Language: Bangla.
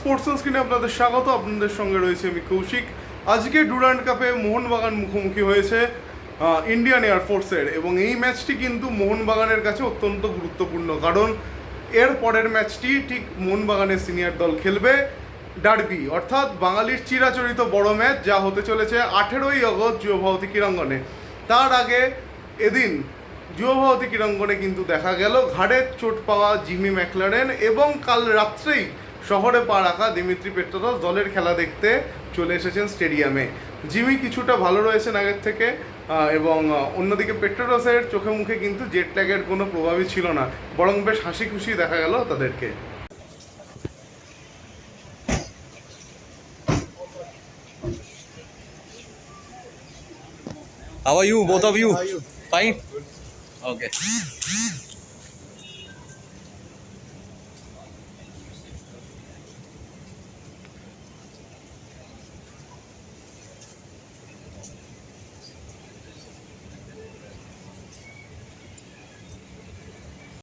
স্পোর্টস স্ক্রিনে আপনাদের স্বাগত, আপনাদের সঙ্গে রয়েছে আমি কৌশিক। আজকে ডুরান্ড কাপে মোহনবাগান মুখোমুখি হয়েছে ইন্ডিয়ান এয়ারফোর্সের এবং এই ম্যাচটি কিন্তু মোহনবাগানের কাছে অত্যন্ত গুরুত্বপূর্ণ কারণ এর পরের ম্যাচটি ঠিক মোহনবাগানের সিনিয়র দল খেলবে ডার্বি অর্থাৎ বাঙালির চিরাচরিত বড় ম্যাচ যা হতে চলেছে আঠেরোই অগস্ট যুবভারতী ক্রীড়াঙ্গনে। তার আগে এদিন যুবভারতী ক্রীড়াঙ্গনে কিন্তু দেখা গেল ঘাড়ের চোট পাওয়া জিমি ম্যাকলারেন এবং কাল রাত্রেই শহরে পা রাখা দিমিত্রি পেট্রোদস দলের খেলা দেখতে চলে এসেছেন স্টেডিয়ামে জিমি কিছুটা ভালো রয়েছেন আগের থেকে এবং অন্যদিকে পেট্রোডসের চোখে মুখে কিন্তু জেট ট্যাগের কোনো প্রভাবই ছিল না বরং বেশ হাসি খুশি দেখা গেল তাদেরকে How are you, both of you? Fine? Okay.